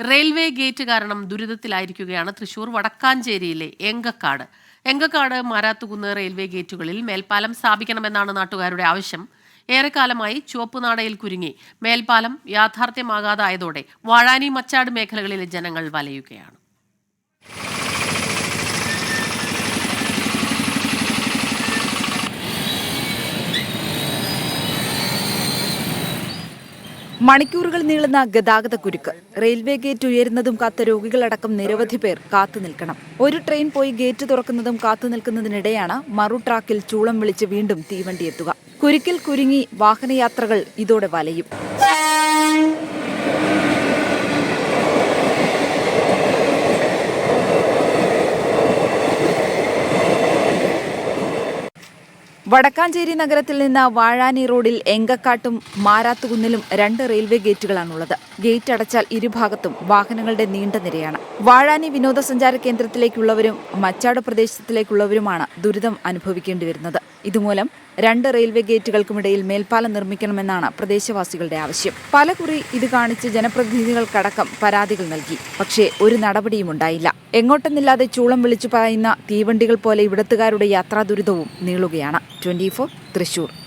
Railway gate കാരണം ദുരിതത്തിലായിരിക്കുകയാണ് തൃശൂർ വടക്കാഞ്ചേരിയിലെ എങ്കക്കാട്. എങ്കക്കാട് മാരാത്തുകുന്ന് റെയിൽവേ ഗേറ്റുകളിൽ മേൽപ്പാലം സ്ഥാപിക്കണമെന്നാണ് നാട്ടുകാരുടെ ആവശ്യം. ഏറെക്കാലമായി ചുവപ്പുനാടയിൽ കുരുങ്ങി. മേൽപ്പാലം യാഥാർത്ഥ്യമാകാതായതോടെ വാഴാനി മച്ചാട് മേഖലകളിലെ ജനങ്ങൾ വലയുകയാണ്. മണിക്കൂറുകൾ നീളുന്ന ഗതാഗത കുരുക്ക്. റെയിൽവേ ഗേറ്റ് ഉയരുന്നതും കാത്ത രോഗികളടക്കം നിരവധി പേർ കാത്തു നിൽക്കണം. ഒരു ട്രെയിൻ പോയി ഗേറ്റ് തുറക്കുന്നതും കാത്തു നിൽക്കുന്നതിനിടെയാണ് മറു ട്രാക്കിൽ ചൂളം വിളിച്ച് വീണ്ടും തീവണ്ടി എത്തുക. കുരുക്കിൽ കുരുങ്ങി വാഹനയാത്രകൾ ഇതോടെ വലയും. വടക്കാഞ്ചേരി നഗരത്തിൽ നിന്ന് വാഴാനി റോഡിൽ എങ്കക്കാട്ടും മാരാത്തുകുന്നിലും രണ്ട് റെയിൽവേ ഗേറ്റുകളാണുള്ളത്. ഗേറ്റ് അടച്ചാൽ ഇരുഭാഗത്തും വാഹനങ്ങളുടെ നീണ്ട നിരയാണ്. വാഴാനി വിനോദസഞ്ചാര കേന്ദ്രത്തിലേക്കുള്ളവരും മച്ചാട് പ്രദേശത്തിലേക്കുള്ളവരുമാണ് ദുരിതം അനുഭവിക്കേണ്ടി വരുന്നത്. ഇതുമൂലം രണ്ട് റെയിൽവേ ഗേറ്റുകൾക്കുമിടയിൽ മേൽപ്പാലം നിർമ്മിക്കണമെന്നാണ് പ്രദേശവാസികളുടെ ആവശ്യം. പലകുറി ഇത് കാണിച്ച് ജനപ്രതിനിധികൾക്കടക്കം പരാതികൾ നൽകി. പക്ഷേ ഒരു നടപടിയും ഉണ്ടായില്ല. എങ്ങോട്ടെന്നില്ലാതെ ചൂളം വിളിച്ചു പറയുന്ന തീവണ്ടികൾ പോലെ ഇവിടത്തുകാരുടെ യാത്രാ ദുരിതവും നീളുകയാണ്. ട്വന്റി തൃശൂർ.